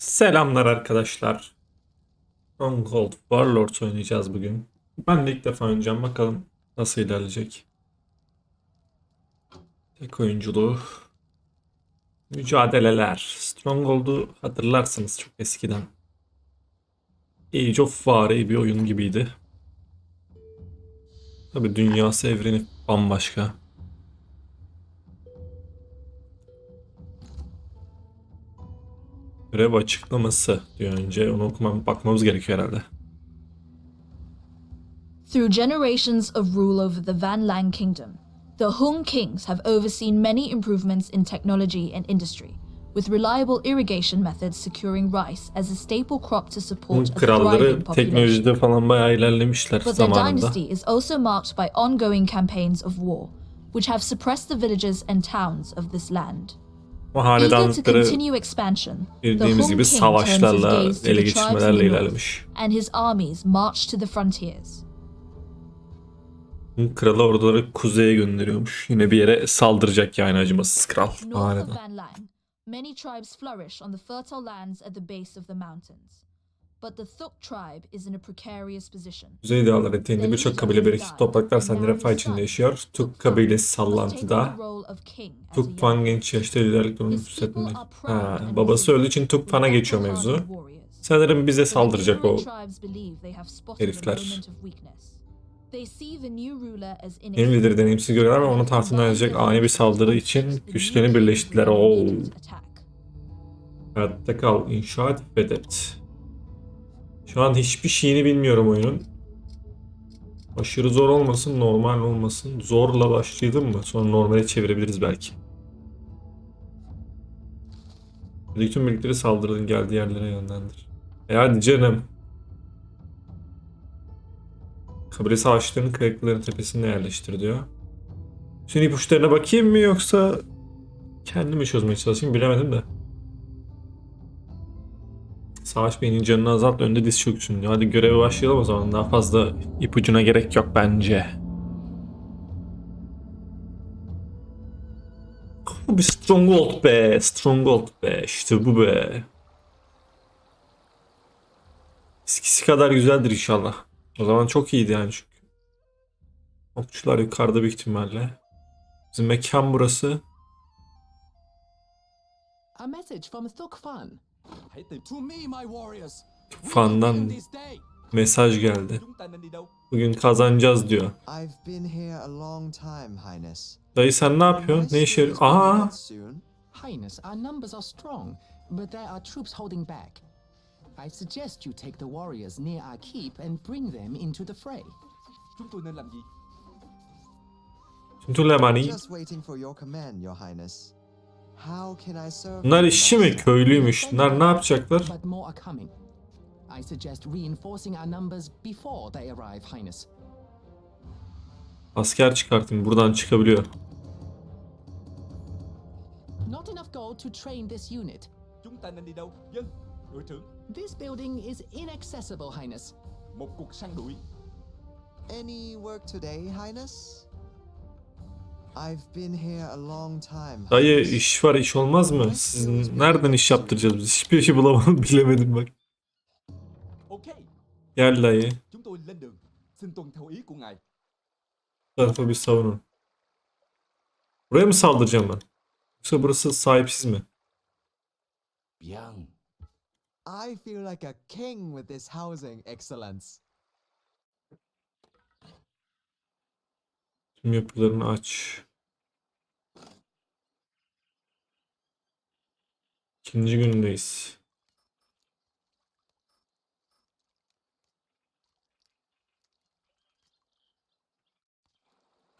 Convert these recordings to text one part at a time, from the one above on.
Selamlar arkadaşlar. Stronghold Warlords oynayacağız bugün. Ben de ilk defa oynayacağım. Bakalım nasıl ilerleyecek. Tek oyunculuğu. Mücadeleler. Stronghold'u hatırlarsınız çok eskiden. Age of War bir oyun gibiydi. Tabi dünyası evreni bambaşka. Görev açıklaması diyor önce. Onu okumam, bakmamız gerekiyor herhalde. Through generations of rule over the Van Lang Kingdom, the Hung Kings have overseen many improvements in technology and industry, with reliable irrigation methods securing rice as a staple crop to support a thriving population. teknolojide falan bayağı ilerlemişler But their zamanında. dynasty is also marked by ongoing campaigns of war, which have suppressed the villages and towns of this land. To hanedanlıkları bildiğimiz gibi savaşlarla, ele geçirmelerle ilerlemiş. and his armies march to the frontiers. Kralı orduları kuzeye gönderiyormuş. Yine bir yere saldıracak yani acımasız kral. Hanedan. Many tribes flourish on the fertile lands at the base of the mountains. But the Thuk tribe is in a precarious position. Kuzey dağları eteğinde birçok kabile bereketli topraklar sende refah içinde yaşıyor. Tuk kabilesi sallantıda. Tuk Fan genç yaşta liderlik durumunu hissetmeli. Ha, babası öldüğü için Tuk Fan'a geçiyor mevzu. Sanırım bize saldıracak o herifler. Yeni lideri deneyimsiz görüyorlar ve onu tahtından edecek ani bir saldırı için güçlerini birleştirdiler. Oo. Hayatta kal, inşa et, fedet. Şu an hiçbir şeyini bilmiyorum oyunun. Aşırı zor olmasın, normal olmasın. Zorla başlayalım mı? Sonra normale çevirebiliriz belki. Tüm birlikleri saldırının geldiği yerlere yönlendir. E hadi canım. Kabile savaşlarının kayıkların tepesine yerleştir diyor. Şimdi ipuçlarına bakayım mı yoksa kendimi çözmeye çalışayım bilemedim de. Savaş Bey'in canını azalt önde diz çöksün. Hadi göreve başlayalım o zaman. Daha fazla ipucuna gerek yok bence. Bu bir Stronghold be. Stronghold be. İşte bu be. Eskisi kadar güzeldir inşallah. O zaman çok iyiydi yani çünkü. Okçular yukarıda büyük ihtimalle. Bizim mekan burası. A message from Thuk Fan. Hãy tìm to me, my warriors. Fan'dan mesaj geldi. Bugün kazanacağız diyor. I've been here a long time, Highness. Dayı sen ne yapıyorsun? Ne işe yarıyor? Aa! Soon. Highness, our numbers are strong, but there are troops holding back. I suggest you take the warriors near our keep and bring them into the fray. Chúng tôi nên làm gì? Tülemani. Just waiting for your command, Your Highness. Bunlar işçi mi? Köylüymüş. Bunlar ne yapacaklar? But more are coming. I suggest reinforcing our numbers before they arrive, Highness. Asker çıkartın. Buradan çıkabiliyor. Not enough gold to train this unit. Chúng ta nên đi đâu? Dân, đội trưởng. This building is inaccessible, Highness. Một cuộc săn đuổi. Any work today, Highness? Dayı iş var iş olmaz mı? Siz nereden iş yaptıracağız biz? Hiçbir şey bulamadım bilemedim bak. Gel dayı. chúng tôi lên đường. Xin tuân theo ý của ngài. Bu tarafa bir savunun. Buraya mı saldıracağım ben? Yoksa burası sahipsiz mi? I feel like a king with this housing, Excellence. Tüm yapılarını aç. İkinci gündeyiz.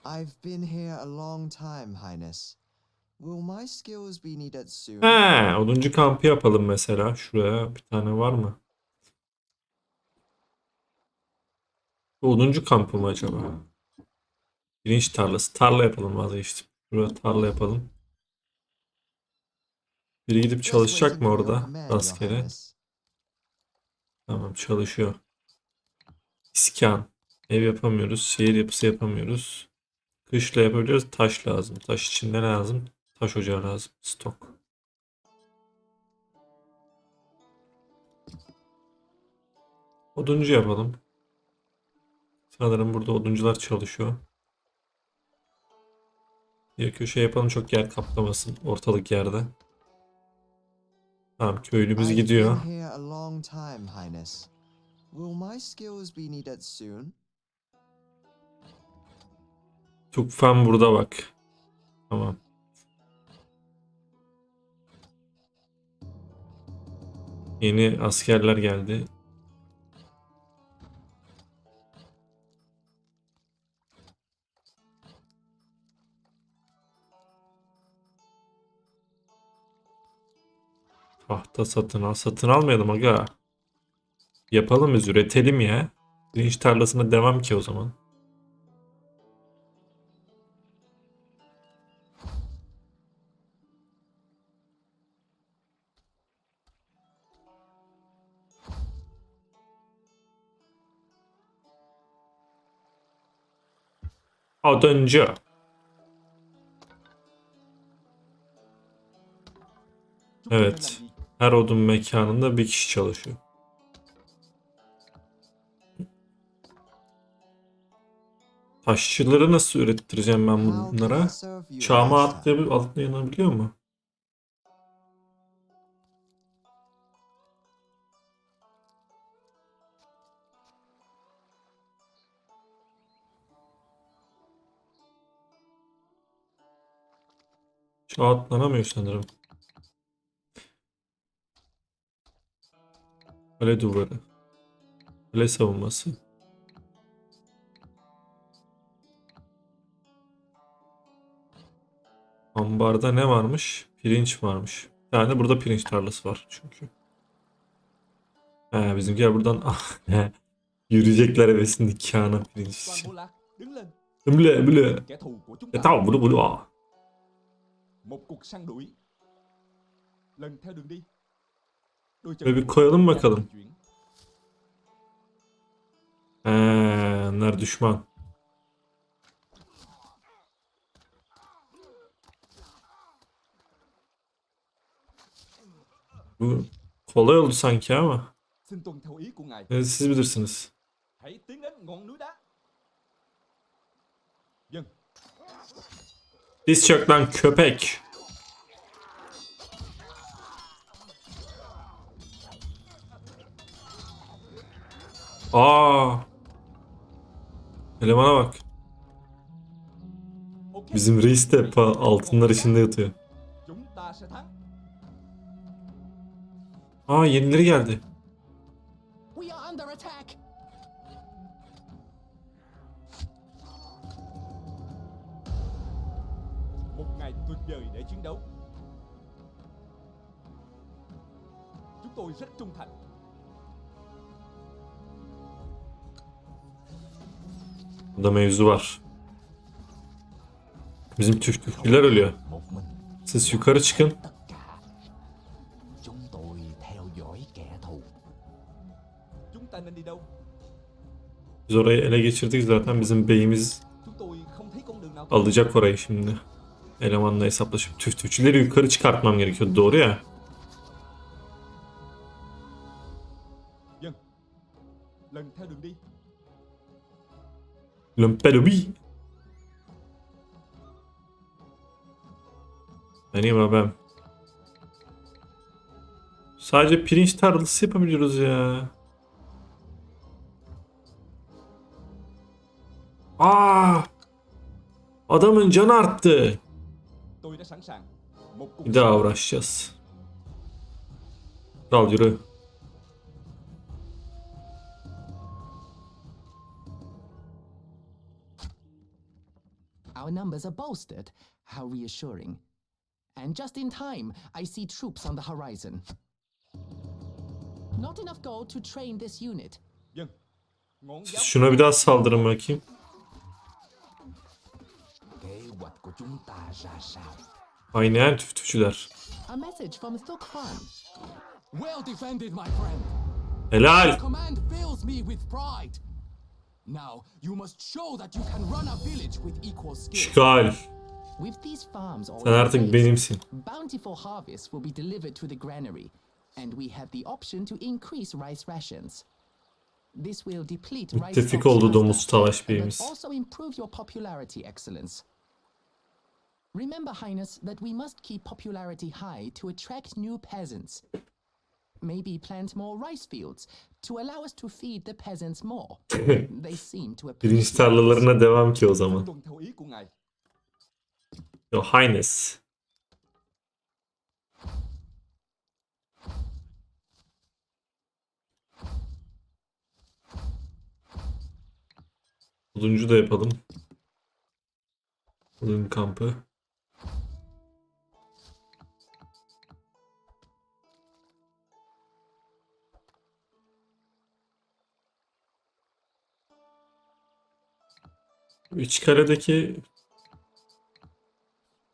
I've been here a long time, Highness. Will my skills be needed soon? He, oduncu kampı yapalım mesela. Şuraya bir tane var mı? Bu oduncu kampı mı acaba? Pirinç tarlası. Tarla yapalım vazgeçtim. Şuraya tarla yapalım. Biri gidip çalışacak mı orada? Rastgele. Tamam çalışıyor. İskan. Ev yapamıyoruz. Şehir yapısı yapamıyoruz. Kışla yapabiliyoruz. Taş lazım. Taş için ne lazım? Taş ocağı lazım. Stok. Oduncu yapalım. Sanırım burada oduncular çalışıyor. Bir köşe yapalım çok yer kaplamasın ortalık yerde. Tamam köylümüz gidiyor. Tukfen burada bak. Tamam. Yeni askerler geldi. Tahta satın al. Satın almayalım aga. Yapalım biz üretelim ya. Pirinç tarlasına devam ki o zaman. Nên Evet. Her odun mekanında bir kişi çalışıyor. Taşçıları nasıl ürettireceğim ben bunlara? Master? atlayabilir, atlayabiliyor mu? Çağ atlanamıyor sanırım. Kale duvarı. Kale savunması. Ambarda ne varmış? Pirinç varmış. Bir tane burada pirinç tarlası var çünkü. He bizimkiler buradan yürüyecekler hevesin nikahına pirinç için. Bile bile. Ya ta. tamam bunu bunu. Một cuộc săn đuổi. Lần theo đường đi. Böyle bir koyalım bakalım. He, onlar düşman. Bu kolay oldu sanki ama. Evet, siz bilirsiniz. Diz çök lan köpek. Aa. Elemana bak. Bizim reis de altınlar içinde yatıyor. Aa yenileri geldi. Chúng tôi rất trung thành. Burada mevzu var. Bizim Türkçüler ölüyor. một mình Siz yukarı çıkın. Biz orayı ele geçirdik zaten. Bizim beyimiz alacak orayı şimdi. Elemanla hesaplaşıp tüftüçüleri yukarı çıkartmam gerekiyor. Doğru ya. Lần theo Lumpelubi. Benim abim. Sadece pirinç tarlası yapabiliyoruz ya. Aa! Adamın canı arttı. Bir daha uğraşacağız. Kral yürü. Our numbers are bolstered. How reassuring. And just in time, I see troops on the horizon. Not enough gold to train this unit. Siz şuna bir daha saldırın bakayım. Aynen friend. Helal. Now, you must show that you can run a village with equal skill. With these farms all Sen artık benimsin. bountiful harvests will be delivered to the granary, and we have the option to increase rice rations. This will deplete rice Müttefik stocks oldu domuz talaş beyimiz. also improve your popularity, Excellence. Remember, Highness, that we must keep popularity high to attract new peasants. Maybe plant more rice fields to allow us to feed the peasants more. They seem to Pirinç tarlalarına devam ki o zaman. Your Highness. Oduncu da yapalım. Odun kampı. İç kaledeki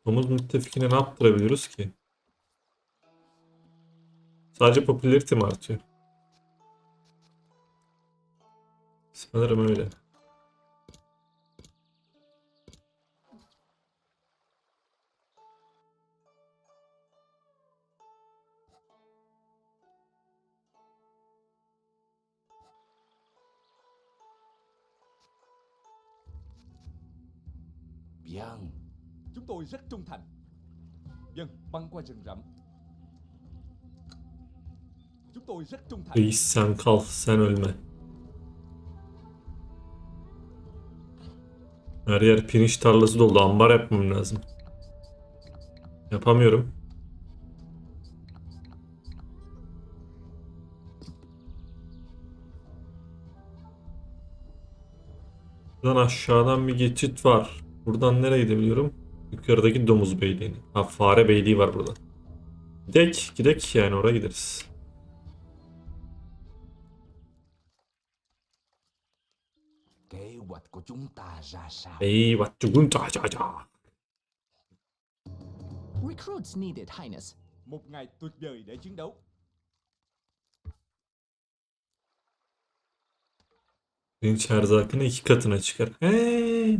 domuz müttefikine ne yaptırabiliyoruz ki? Sadece popülarite mi artıyor? Sanırım öyle. Rất trung thành. Dân, băng qua rừng rậm. Chúng tôi rất trung thành. Reis sen kal, sen ölme. Her yer pirinç tarlası doldu. Ambar yapmam lazım. Yapamıyorum. Buradan aşağıdan bir geçit var. Buradan nereye gidebiliyorum? Yukarıdaki domuz beyliğini. Ha fare beyliği var burada. Gidek, gidek yani oraya gideriz. kế hoạch của chúng ta ra sao? Eyvah, cugun ca ca. Recruits needed, Highness. Một ngày tuyệt vời để chiến đấu. Pirinç erzakını iki katına çıkar. Hey!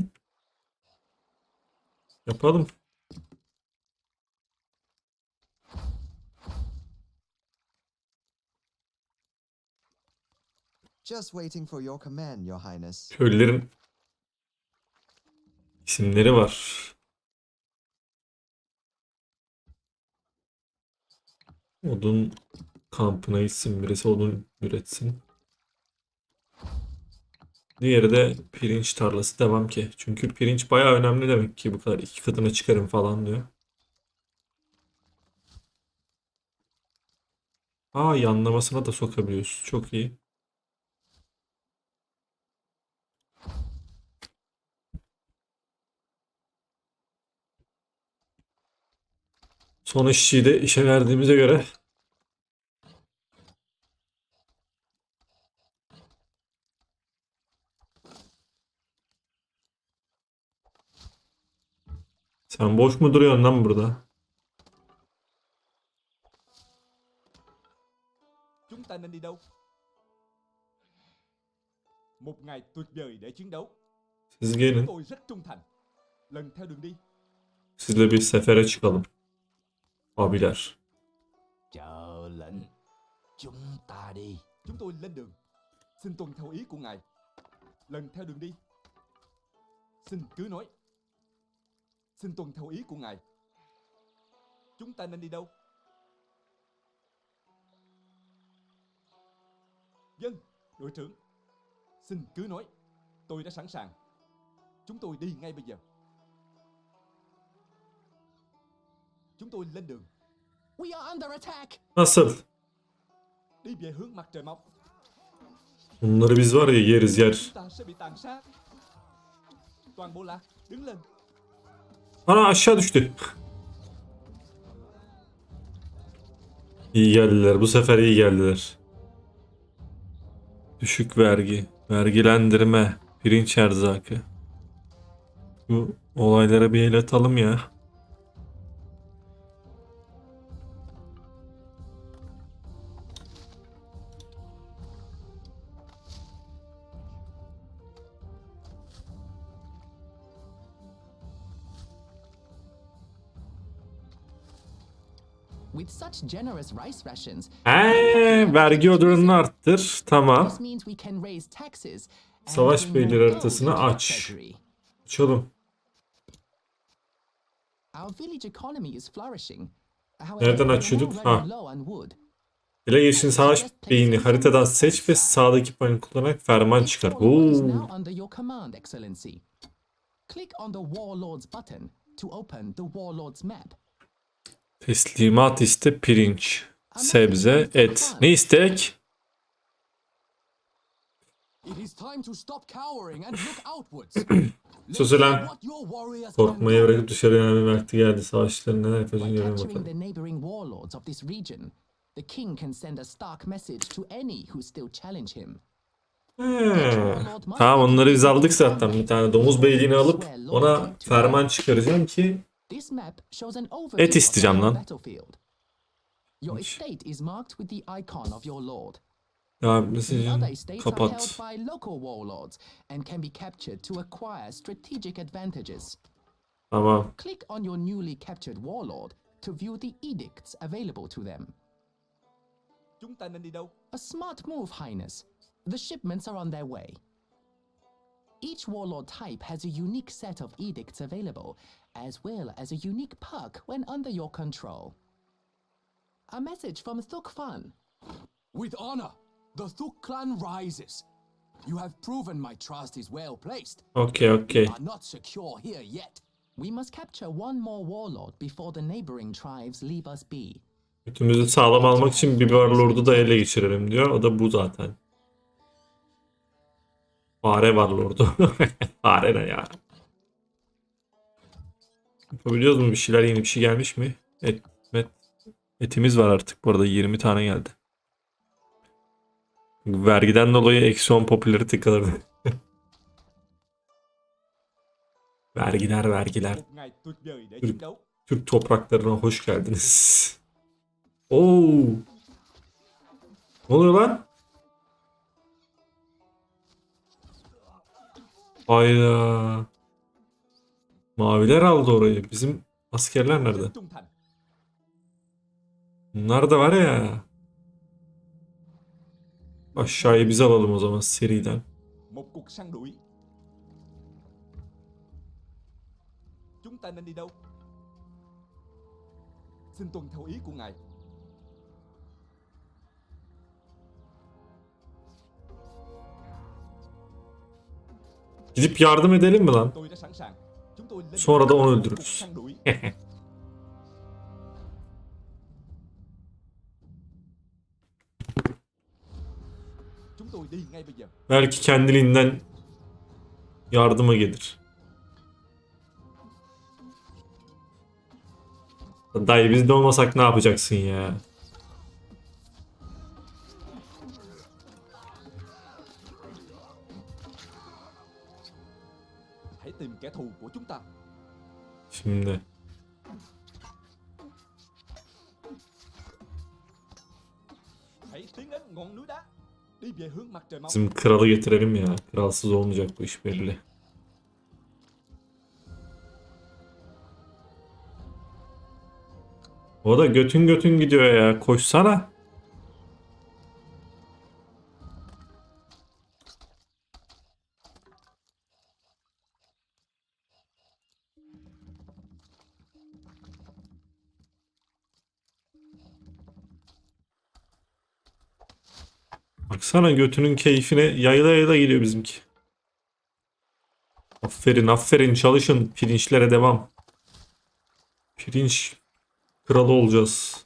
Yapalım. Just waiting for your command, Your Highness. Köylülerin isimleri var. Odun kampına gitsin birisi odun üretsin. Diğeri de pirinç tarlası devam ki. Çünkü pirinç bayağı önemli demek ki bu kadar iki katına çıkarım falan diyor. Aa yanlamasına da sokabiliyoruz. Çok iyi. Son işçiyi de işe verdiğimize göre Sen boş mu duruyorsun lan burada? Chúng ta nên đi đâu? Một ngày tuyệt vời để chiến đấu. Siz gelin. tôi rất trung thành. Lần theo đường đi. Sizle bir sefere çıkalım. Abiler. Chờ lệnh. Chúng ta đi. Chúng tôi lên đường. Xin tuân theo ý của ngài. Lần theo đường đi. Xin cứ nói. Xin tuân theo ý của ngài. Chúng ta nên đi đâu? Dân, đội trưởng. Xin cứ nói. Tôi đã sẵn sàng. Chúng tôi đi ngay bây giờ. Chúng tôi lên đường. We are under attack. Nasıl? Đi về hướng mặt trời mọc. Bunları biz var ya yeriz yer. Ta sẽ bị tàn sát. Toàn bộ lạc, đứng lên. Ana aşağı düştü. İyi geldiler. Bu sefer iyi geldiler. Düşük vergi, vergilendirme, pirinç erzakı. Bu olaylara bir el atalım ya. He, vergi ödülünü arttır. Tamam. Savaş beyleri haritasını aç. Açalım. Nereden açıyorduk? Ha. Ele geçin savaş beyni haritadan seç ve sağdaki paneli kullanarak ferman çıkar. Oo. Click on the Warlord's button to open the Warlord's map. Teslimat iste pirinç, sebze, et. Ne istek? Sus Korkmayı bırakıp dışarı yönelme vakti geldi. Savaşçıların neler yapacağını görelim bakalım. the king can send a stark message to any who still challenge him. Tamam onları biz aldık zaten. Bir tane domuz beyliğini alıp ona ferman çıkaracağım ki This map shows an overview Et isteyeceğim of the lan. battlefield. Your estate is marked with the icon of your lord. devam The other için estates are kapat. held by local warlords and can be captured to acquire strategic advantages. Tamam. Click on your newly captured warlord to view the edicts available to them. Chúng ta nên đi đâu? A smart move, Highness. The shipments are on their way. Each warlord type has a unique set of edicts available, as well as a unique perk when under your control. A message from Thukfan. With honor, the Thuk clan rises. You have proven my trust is well placed. Okay, okey. Are not secure here yet. We must capture one more warlord before the neighboring tribes leave us be. Götümüzü sağlam almak için bir warlord'u da ele geçirelim diyor. O da bu zaten. Fare warlord'u. Fare ne ya? Yapabiliyoruz mu bir şeyler? Yeni bir şey gelmiş mi? Et, et, etimiz var artık bu arada. 20 tane geldi. Vergiden dolayı eksi 10 popülarite kalırdı. vergiler vergiler. Türk. Türk topraklarına hoş geldiniz. Oo. Ne oluyor lan? Hayda. Maviler aldı orayı. Bizim askerler nerede? Bunlar da var ya. Aşağıya biz alalım o zaman seriden. Chúng ta nên đi đâu? Xin tuân theo ý của ngài. Gidip yardım edelim mi lan? Sonra da onu öldürürüz. Belki kendiliğinden yardıma gelir. Dayı biz de olmasak ne yapacaksın ya? Thù của chúng ta. Şimdi. Hãy tiến đến ngọn núi đá. Đi về hướng mặt trời mọc. Bizim kralı getirelim ya. Kralsız olmayacak bu iş belli. O da götün götün gidiyor ya. Koşsana. Baksana götünün keyfine yayla yayla gidiyor bizimki. Aferin aferin çalışın pirinçlere devam. Pirinç kralı olacağız.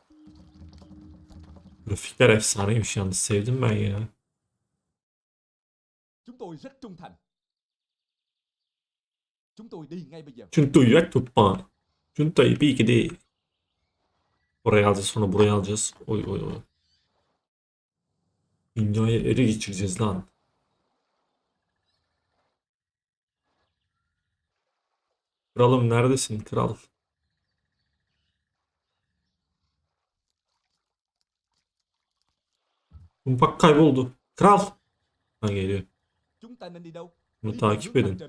Grafikler efsaneymiş yalnız sevdim ben ya. Chúng tôi rất trung thành. Chúng tôi đi ngay bây giờ. Çünkü yak tutma. Çünkü bir iki değil. Oraya alacağız sonra buraya alacağız. Oy oy oy. Dünyayı ele geçireceğiz lan. Kralım neredesin kral? Kumpak kayboldu. Kral. Ha geliyor. Bunu takip edin.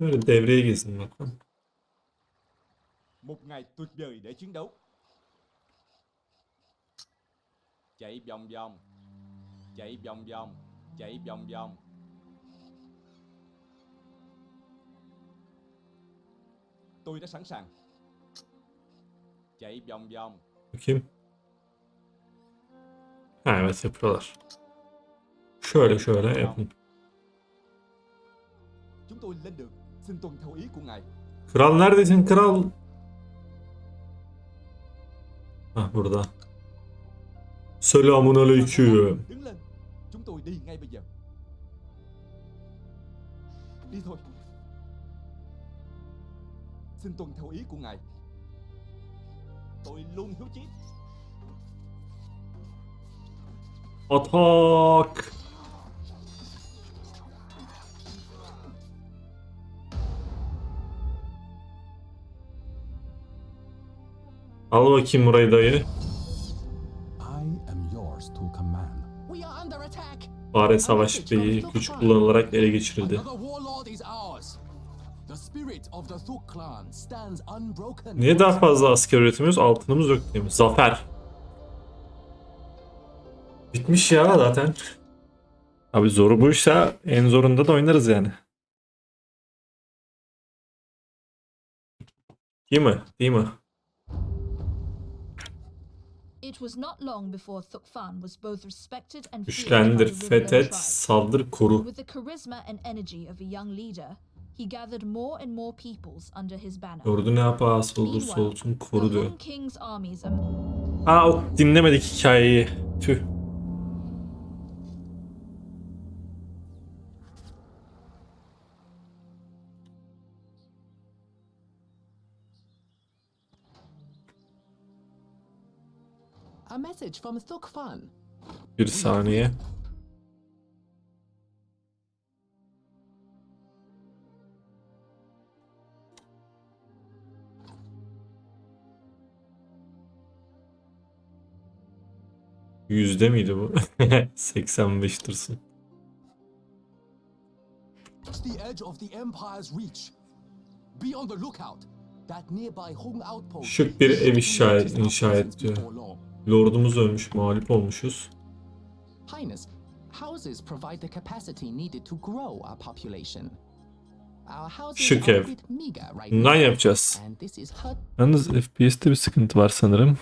Böyle devreye gezin bakalım. Một ngày tuyệt vời để chiến đấu. Chạy vòng vòng. Chạy vòng vòng. Chạy vòng vòng. Tôi đã sẵn sàng. Chạy vòng vòng. Bakayım. Ha evet yapıyorlar. Şöyle şöyle yapın. Chúng tôi lên đường. Xin tuân theo ý của ngài. Kral neredesin kral? Ah burada. Selamun aleyküm. Đứng lên. Chúng tôi đi ngay bây giờ. Đi thôi. Xin tuân theo ý của ngài. Tôi luôn hiếu chiến. Atak. Al bakayım burayı dayı. Fare savaş beyi güç kullanılarak ele geçirildi. Niye daha fazla asker üretemiyoruz? Altınımız yok değil mi? Zafer. Bitmiş ya zaten. Abi zoru buysa en zorunda da oynarız yani. Değil mi? Değil mi? It was not long before Thukfan was both respected and Güçlendir, fethet, saldır, koru. With the charisma and energy of a young leader, he gathered more and more peoples under his banner. Ordu ne yapası olursa olsun koru diyor. Aa o dinlemedik hikayeyi. Tüh. A message from Thuk Fan. Bir saniye. Yüzde miydi bu? 85 tırsın. It's the edge of the Empire's reach. Be on the lookout. That nearby Hung outpost. Şık bir ev inşa inşa et Lordumuz ölmüş, mağlup olmuşuz. Highness, houses provide the capacity needed to grow our population. Şık ev. Bundan yapacağız. Yalnız FPS'te bir sıkıntı var sanırım.